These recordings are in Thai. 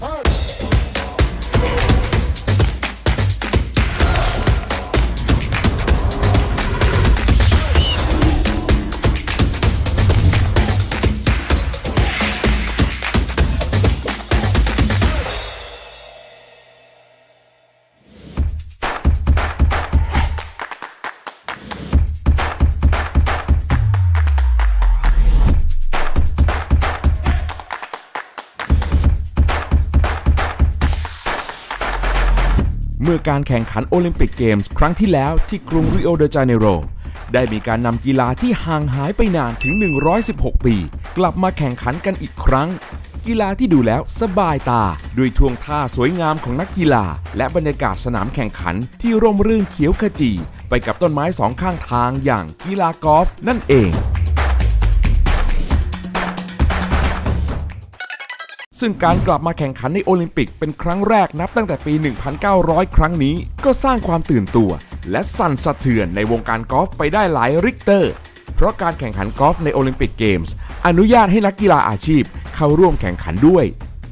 เอการแข่งขันโอลิมปิกเกมส์ครั้งที่แล้วที่กรุงริโอเดจาเนโร ได้มีการนำกีฬาที่ห่างหายไปนานถึง 116 ปี กลับมาแข่งขันกันอีกครั้ง กีฬาที่ดูแล้วสบายตา ด้วยท่วงท่าสวยงามของนักกีฬา และบรรยากาศสนามแข่งขันที่ร่มรื่นเขียวขจี ไปกับต้นไม้สองข้างทางอย่างกีฬากอล์ฟนั่นเอง ซึ่งการกลับมาแข่งขันในโอลิมปิกเป็นครั้งแรกนับตั้งแต่ปี 1900 ครั้งนี้ ก็สร้างความตื่นตัว และสั่นสะเทือนในวงการกอล์ฟไปได้หลายริกเตอร์ เพราะการแข่งขันกอล์ฟในโอลิมปิกเกมส์อนุญาตให้นักกีฬาอาชีพเข้าร่วมแข่งขันด้วย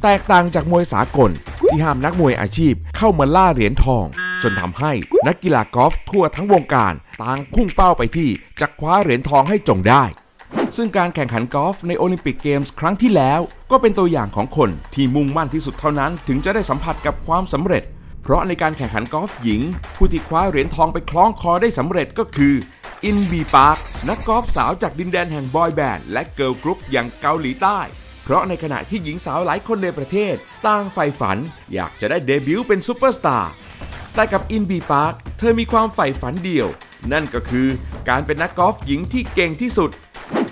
แตกต่างจากมวยสากล ที่ห้ามนักมวยอาชีพเข้ามาล่าเหรียญทอง จนทำให้นักกีฬากอล์ฟทั่วทั้งวงการต่างพุ่งเป้าไปที่จะคว้าเหรียญทองให้จงได้ ซึ่งการแข่งขันกอล์ฟในโอลิมปิกเกมส์ครั้งที่แล้ว ก็เป็นตัวอย่างของคนที่มุ่งมั่นที่สุดเท่านั้น ถึงจะได้สัมผัสกับความสำเร็จ เพราะในการแข่งขันกอล์ฟหญิง ผู้ที่คว้าเหรียญทองไปคล้องคอได้สำเร็จก็คืออินบีปาร์คนักกอล์ฟสาวจากดินแดนแห่งบอยแบนด์และเกิร์ลกรุ๊ปอย่างเกาหลีใต้ เพราะในขณะที่หญิงสาวหลายคนในประเทศต่างใฝ่ฝัน อยากจะได้เดบิวต์เป็นซูเปอร์สตาร์แต่กับอินบีพาร์คเธอมีความใฝ่ฝันเดียว นั่นก็คือการเป็นนักกอล์ฟหญิงที่เก่งที่สุด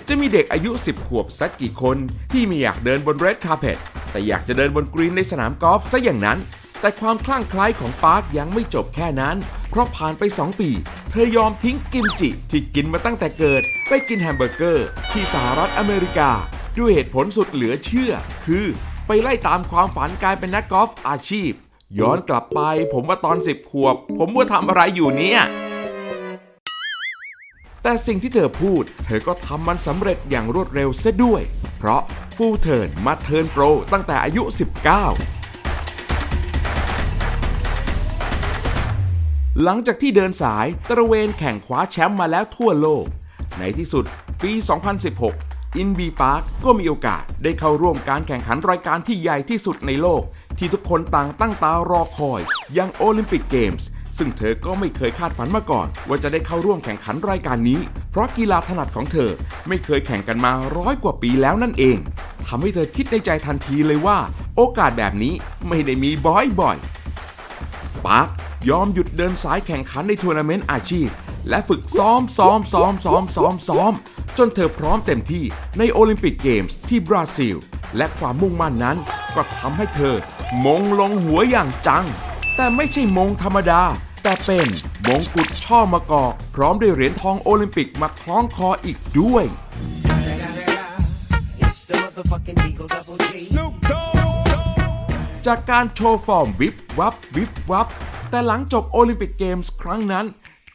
จะมีเด็กอายุ 10 ขวบสักกี่คน ที่ไม่อยากเดินบนเรดคาร์เพตแต่อยากจะเดินบนกรีนในสนามกอล์ฟซะอย่างนั้น แต่ความคลั่งไคล้ของปาร์คยังไม่จบแค่นั้น เพราะผ่านไป 2 ปี เธอยอมทิ้งกิมจิที่กินมาตั้งแต่เกิด ไปกินแฮมเบอร์เกอร์ ที่สหรัฐอเมริกา ด้วยเหตุผลสุดเหลือเชื่อ คือ ไปไล่ตามความฝันการเป็นนักกอล์ฟอาชีพ ย้อนกลับไปผมว่าตอน 10 ขวบ ผมว่าทำอะไรอยู่เนี่ย แต่สิ่งที่เธอพูด เธอก็ทำมันสำเร็จอย่างรวดเร็วเสียด้วย เพราะฟูลเทิร์นมาเทิร์นโปรตั้งแต่อายุ 19หลังจากที่เดินสายตระเวนแข่งคว้าแชมป์มาแล้วทั่วโลก ในที่สุดปี 2016 อินบีพาร์คก็มีโอกาสได้เข้าร่วมการแข่งขันรายการที่ใหญ่ที่สุดในโลก ที่ทุกคนต่างตั้งตารอคอยอย่างโอลิมปิกเกมส์ ซึ่งเธอก็ไม่เคยคาดฝันมาก่อน ว่าจะได้เข้าร่วมแข่งขันรายการนี้ เพราะกีฬาถนัดของเธอไม่เคยแข่งกันมาร้อยกว่าปีแล้วนั่นเองทำให้เธอคิดในใจทันทีเลยว่า โอกาสแบบนี้ไม่ได้มีบ่อยๆปาร์คยอมหยุดเดินสายแข่งขันในทัวร์นาเมนต์อาชีพ และฝึกซ้อมซ้อมซ้อมซ้อมซ้อมซ้อมจนเธอพร้อมเต็มที่ในโอลิมปิกเกมส์ที่บราซิล และความมุ่งมั่นนั้น ก็ทำให้เธอมงลงหัวอย่างจัง แต่ไม่ใช่มงธรรมดา แต่เป็นมงกุฎช่อมะกอก พร้อมด้วยเหรียญทองโอลิมปิกมาคล้องคออีกด้วย It's the motherfucking Eagle Double G. จากการโชว์ฟอร์มวิบวับวิบวับ แต่หลังจบโอลิมปิกเกมส์ครั้งนั้น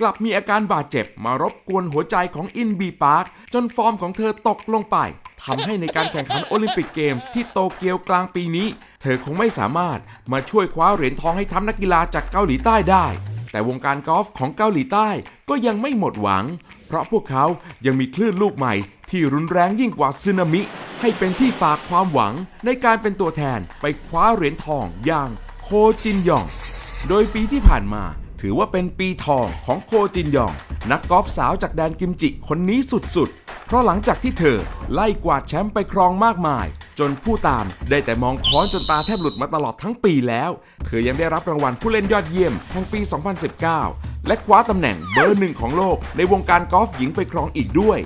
กลับมีอาการบาดเจ็บมารบกวนหัวใจของอินบีปาร์คจนฟอร์มของเธอตกลงไป ทำให้ในการแข่งขันโอลิมปิกเกมส์ที่โตเกียวกลางปีนี้ เธอคงไม่สามารถมาช่วยคว้าเหรียญทองให้ทัพนักกีฬาจากเกาหลีใต้ได้ แต่วงการกอล์ฟของเกาหลีใต้ก็ยังไม่หมดหวัง เพราะพวกเขายังมีคลื่นลูกใหม่ ที่รุนแรงยิ่งกว่าสึนามิ ให้เป็นที่ฝากความหวังในการเป็นตัวแทนไปคว้าเหรียญทองอย่างโคจินยอง โดยปีที่ผ่านมาถือว่าเป็นปีทองของโคจินยอง นักกอล์ฟสาวจากแดนกิมจิคนนี้สุดๆ เพราะหลังจากที่เธอไล่กวาดแชมป์ไปครองมากมาย จนผู้ตามได้แต่มองค้อนจนตาแทบหลุดมาตลอดทั้งปีแล้ว เธอยังได้รับรางวัลผู้เล่นยอดเยี่ยมแห่งปี 2019 และคว้าตำแหน่งเบอร์หนึ่งของโลกในวงการกอล์ฟหญิงไปครองอีกด้วย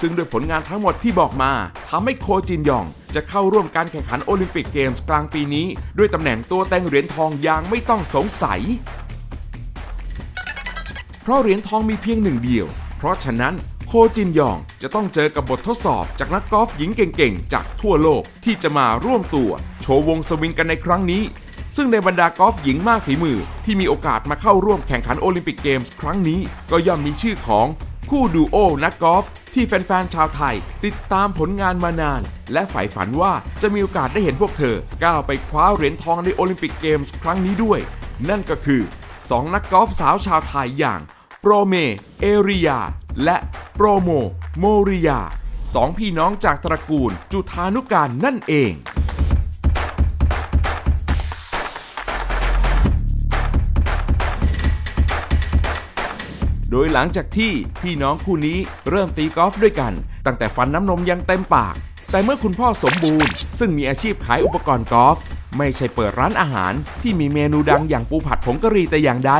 ซึ่งด้วยผลงานทั้งหมดที่บอกมาทำให้โคจินยอง จะเข้าร่วมการแข่งขันโอลิมปิกเกมส์กลางปีนี้ ด้วยตำแหน่งตัวแต่งเหรียญทองอย่างไม่ต้องสงสัย เพราะเหรียญทองมีเพียงหนึ่งเดียว เพราะฉะนั้น จินยอง จะต้องเจอกับบททดสอบจากนักกอล์ฟหญิงเก่งๆ จากทั่วโลกที่จะมาร่วมตัว โชว์วงสวิงกันในครั้งนี้ ซึ่งในบรรดากอล์ฟหญิงมากฝีมือ ที่มีโอกาสมาเข้าร่วมแข่งขันโอลิมปิกเกมส์ครั้งนี้ ก็ย่อมมีชื่อของคู่ดูโอนักกอล์ฟที่แฟนๆชาวไทย ติดตามผลงานมานาน และใฝ่ฝันว่าจะมีโอกาสได้เห็นพวกเธอ ก้าวไปคว้าเหรียญทองในโอลิมปิกเกมส์ครั้งนี้ด้วย นั่นก็คือ 2 นักกอล์ฟสาวชาวไทยอย่างโปรเม เอริยา และโปรโม โมริยาสองพี่น้องจากตระกูลจุธานุการนั่นเองโดยหลังจากที่พี่น้องคู่นี้เริ่มตีกอล์ฟด้วยกัน ตั้งแต่ฟันน้ำนมยังเต็มปาก แต่เมื่อคุณพ่อสมบูรณ์ ซึ่งมีอาชีพขายอุปกรณ์กอล์ฟไม่ใช่เปิดร้านอาหารที่มีเมนูดังอย่างปูผัดผงกะหรี่แต่อย่างใด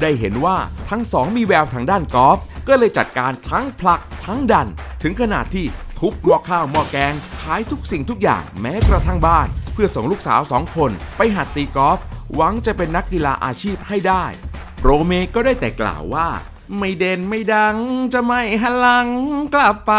ได้เห็นว่าทั้งสองมีแววทางด้านกอล์ฟก็เลยจัดการทั้งผลักทั้งดัน ถึงขนาดที่ทุบหม้อข้าวหม้อแกง ขายทุกสิ่งทุกอย่างแม้กระทั่งบ้าน เพื่อส่งลูกสาวสองคนไปหัดตีกอล์ฟหวังจะเป็นนักกีฬาอาชีพให้ได้ โรเมก็ได้แต่กล่าวว่า ไม่เด่นไม่ดังจะไม่หันหลังกลับไป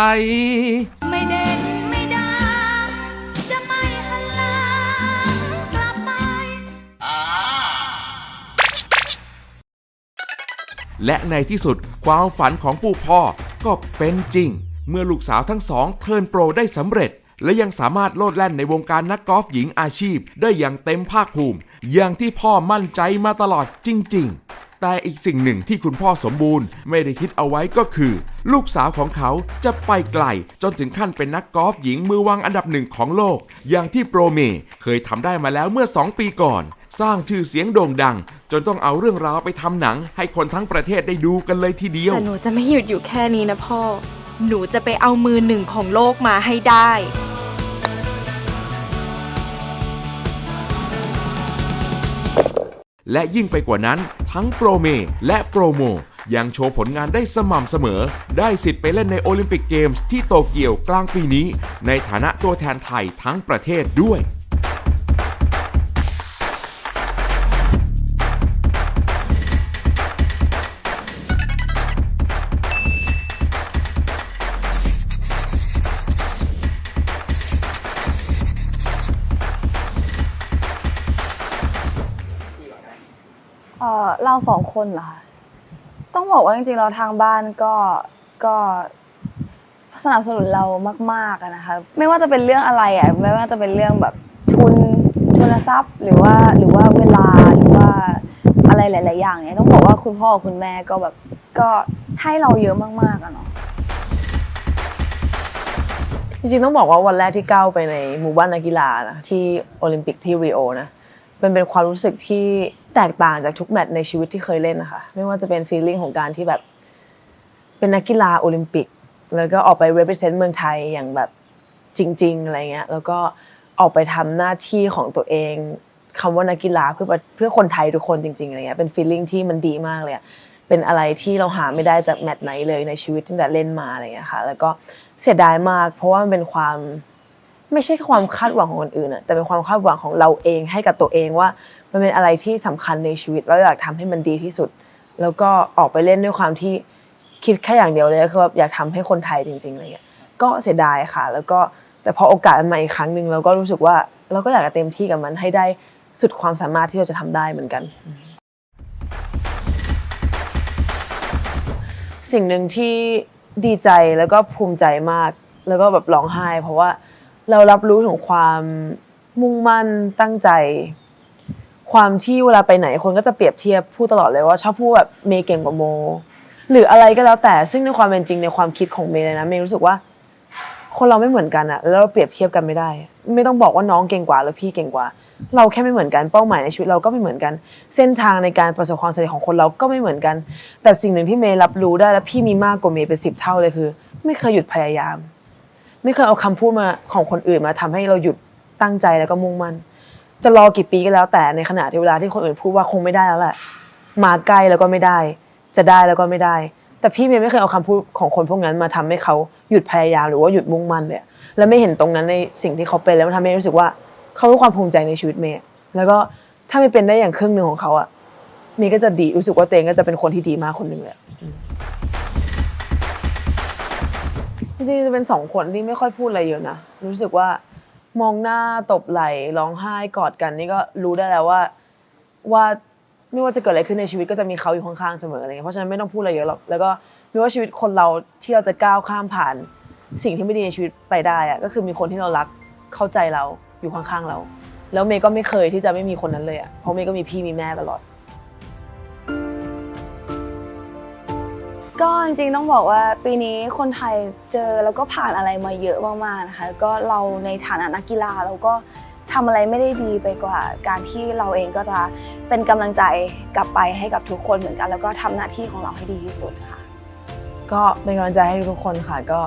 และในที่สุดความฝันของปู่พ่อก็เป็นจริง เมื่อลูกสาวทั้งสองเทิร์นโปรได้สำเร็จ และยังสามารถโลดแล่นในวงการนักกอล์ฟหญิงอาชีพ ได้อย่างเต็มภาคภูมิ อย่างที่พ่อมั่นใจมาตลอดจริง ๆ แต่อีกสิ่งหนึ่งที่คุณพ่อสมบูรณ์ไม่ได้คิดเอาไว้ก็คือ ลูกสาวของเขาจะไปไกล จนถึงขั้นเป็นนักกอล์ฟหญิงมือวางอันดับหนึ่งของโลก อย่างที่โปรเมเคยทำได้มาแล้วเมื่อ 2 ปีก่อน สร้างชื่อเสียงโด่งดัง จนต้องเอาเรื่องราวไปทำหนัง ให้คนทั้งประเทศได้ดูกันเลยทีเดียว แต่หนูจะไม่หยุดอยู่แค่นี้นะพ่อ หนูจะไปเอามือหนึ่งของโลกมาให้ได้ และยิ่งไปกว่านั้น ทั้งโปรเมและโปรโมยังโชว์ผลงานได้สม่ำเสมอ ได้สิทธิ์ไปเล่นในโอลิมปิกเกมส์ที่โตเกียวกลางปีนี้ ในฐานะตัวแทนไทยทั้งประเทศด้วย เราสองคนเหรอคะต้องบอกว่าจริงๆเราทางบ้านก็ก็สนับสนุนเรามากๆอะนะคะ ไม่ว่าจะเป็นเรื่องอะไรอะไม่ว่าจะเป็นเรื่องแบบทุนทุนทรัพย์ หรือว่าหรือว่าเวลาหรือว่าอะไรหลาย ๆ อย่างเนี่ยต้องบอกว่าคุณพ่อคุณแม่ก็แบบก็ให้เราเยอะมากๆอะเนาะจริงๆต้องบอกว่าวันแรกที่ก้าวไปในหมู่บ้านนักกีฬานะที่โอลิมปิกที่ริโอนะเป็นเป็นความรู้สึกที่ แตกต่างจากทุกแมตช์ในชีวิตที่เคยเล่นนะคะ ไม่ว่าจะเป็นฟีลลิ่งของการที่แบบเป็นนักกีฬาโอลิมปิก แล้วก็ออกไป represent เมืองไทยอย่างแบบจริง ๆ อะไรเงี้ย แล้วก็ออกไปทำหน้าที่ของตัวเองคำว่านักกีฬาเพื่อเพื่อคนไทยทุกคนจริงๆอะไรเงี้ยเป็นฟีลลิ่งที่มันดีมากเลยเป็นอะไรที่เราหาไม่ได้จากแมตช์ไหนเลยในชีวิตตั้งแต่เล่นมาอะไรเงี้ยค่ะ แล้วก็เสียดายมาก เพราะว่ามันเป็นความ ไม่ใช่ความคาดหวังของคนอื่นอะแต่เป็นความคาดหวังของเราเองให้กับตัวเองว่า มันเป็นอะไรที่สำคัญในชีวิตแล้วอยากทำให้มันดีที่สุด แล้วก็ออกไปเล่นด้วยความที่คิดแค่อย่างเดียวเลยคือแบบอยากทำให้คนไทยจริงๆอะไรเงี้ยก็เสียดายค่ะ แล้วก็แต่พอโอกาสมันมาอีกครั้งหนึ่งเราก็รู้สึกว่าเราก็อยากจะเต็มที่กับมันให้ได้สุดความสามารถที่เราจะทำได้เหมือนกัน สิ่งหนึ่งที่ดีใจแล้วก็ภูมิใจมาก แล้วก็แบบร้องไห้ เพราะว่า เรารับรู้ถึงความมุ่งมั่นตั้งใจ ความที่เวลาไปไหนคนก็จะเปรียบเทียบพูดตลอดเลยว่าชอบพูดแบบเมย์เก่งกว่าโม หรืออะไรก็แล้วแต่ซึ่งในความเป็นจริงในความคิดของเมย์เลยนะเมย์รู้สึกว่า คนเราไม่เหมือนกันอะแล้วเราเปรียบเทียบกันไม่ได้ ไม่ต้องบอกว่าน้องเก่งกว่าแล้วพี่เก่งกว่า เราแค่ไม่เหมือนกันเป้าหมายในชีวิตเราก็ไม่เหมือนกัน เส้นทางในการประสบความสำเร็จของคนเราก็ไม่เหมือนกัน แต่สิ่งหนึ่งที่เมย์รับรู้ได้และพี่มีมากกว่าเมย์เป็นสิบเท่าเลยคือ ไม่เคยหยุดพยายาม ไม่เคยเอาคำพูดมาของคนอื่นมาทำให้เราหยุดตั้งใจแล้วก็มุ่งมั่นจะรอกี่ปีก็แล้ว แต่ในขณะที่เวลาที่คนอื่นพูดว่าคงไม่ได้แล้วแหละมาใกล้แล้วก็ไม่ได้ จะได้แล้วก็ไม่ได้ แต่พี่เมย์ไม่เคยเอาคำพูดของคนพวกนั้นมาทำให้เขาหยุดพยายามหรือว่าหยุดมุ่งมั่นเลยแล้วไม่เห็นตรงนั้นในสิ่งที่เขาเป็นแล้วมันทำให้รู้สึกว่าเขาคือความภูมิใจในชีวิตเมย์แล้วก็ถ้าไม่เป็นได้อย่างครึ่งหนึ่งของเขาอะเมย์ก็จะดีรู้สึกว่าตัวเองก็จะเป็นคนที่ดีมากคนหนึ่งเลย จริงๆจะเป็นสองคนที่ไม่ค่อยพูดอะไรเยอะนะรู้สึกว่ามองหน้าตบไหล่ร้องไห้กอดกันนี่ก็รู้ได้แล้วว่าว่าไม่ว่าจะเกิดอะไรขึ้นในชีวิตก็จะมีเขาอยู่ข้างๆเสมออะไรเงี้ยเพราะฉะนั้นไม่ต้องพูดอะไรเยอะหรอกแล้วก็ไม่ว่าชีวิตคนเราที่เราจะก้าวข้ามผ่าน สิ่งที่ไม่ดีในชีวิตไปได้อะก็คือมีคนที่เรารักเข้าใจเราอยู่ข้างๆเรา แล้วเมย์ก็ไม่เคยที่จะไม่มีคนนั้นเลยอะเพราะเมย์ก็มีพี่มีแม่ตลอด ก็จริงๆต้องบอกว่าปีนี้คนไทยเจอแล้วก็ผ่านอะไรมาเยอะมากๆนะคะก็เราในฐานะนักกีฬาเราก็ทำอะไรไม่ได้ดีไปกว่า การที่เราเองก็จะเป็นกำลังใจกลับไปให้กับทุกคนเหมือนกัน แล้วก็ทำหน้าที่ของเราให้ดีที่สุดค่ะ ก็เป็นกำลังใจให้ทุกคนค่ะ ก็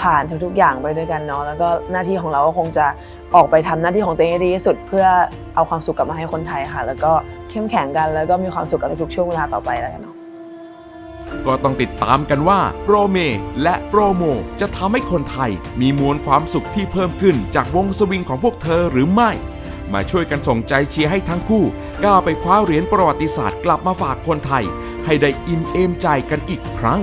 ผ่านทุกๆอย่างไปด้วยกันเนาะแล้วก็หน้าที่ของเราก็คงจะออกไปทำหน้าที่ของตัวเองให้ดีที่สุด เพื่อเอาความสุขกลับมาให้คนไทยค่ะ แล้วก็เข้มแข็งกันแล้วก็มีความสุขกับทุกๆช่วงเวลาต่อไปแล้วกันเนาะ ก็ต้องติดตามกันว่าโปรเมและโปรโมจะทำให้คนไทยมีมวลความสุขที่เพิ่มขึ้นจากวงสวิงของพวกเธอหรือไม่ มาช่วยกันส่งใจเชียร์ให้ทั้งคู่ก้าวไปคว้าเหรียญประวัติศาสตร์กลับมาฝากคนไทย ให้ได้อิ่มเอมใจกันอีกครั้ง